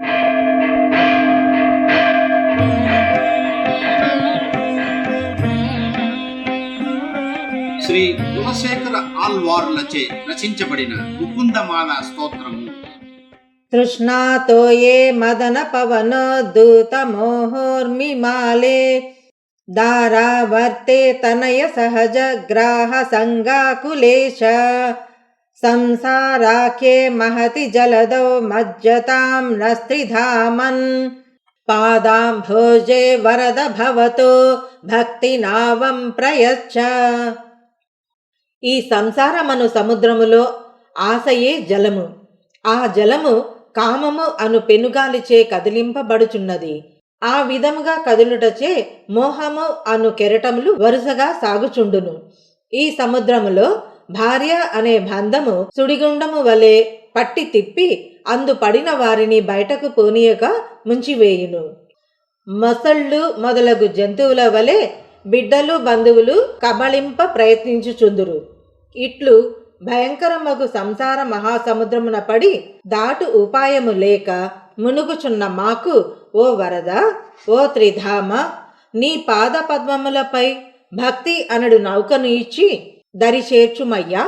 శ్రీ గుణశేఖర ఆల్వార్లచే రచించబడిన ముకుందమాల స్తోత్రము. తృష్ణాతో ఏ మదన పవనోద్భూతమోహోర్మిమాలే దారావర్తే తనయ సహజ గ్రాహ సంగాకులేశ. సంసారాఖ్యే మహతి జలదో మజ్జతాం నస్త్రిధామన్ పాదాంభోజే వరద భవతో భక్తి నావం ప్రయచ్చ ఈ సంసారమను సముద్రములో ఆశయే జలము. ఆ జలము కామము అను పెనుగాలిచే కదిలింపబడుచున్నది. ఆ విధముగా కదులుటచే మోహము అను కెరటములు వరుసగా సాగుచుండును. ఈ సముద్రములో భార్య అనే బంధము సుడిగుండము వలె పట్టి తిప్పి అందు పడిన వారిని బయటకు పోనీయక ముంచివేయును. మొసళ్ళు మొదలగు జంతువుల వలె బిడ్డలు బంధువులు కబళింప ప్రయత్నించుచుందురు. ఇట్లు భయంకరమగు సంసార మహాసముద్రమున పడి దాటు ఉపాయము లేక మునుగుచున్న మాకు ఓ వరద ఓ త్రిధామ నీ పాద పద్మములపై భక్తి అనడు నౌకను ఇచ్చి దరిచేర్చుమయ్యా.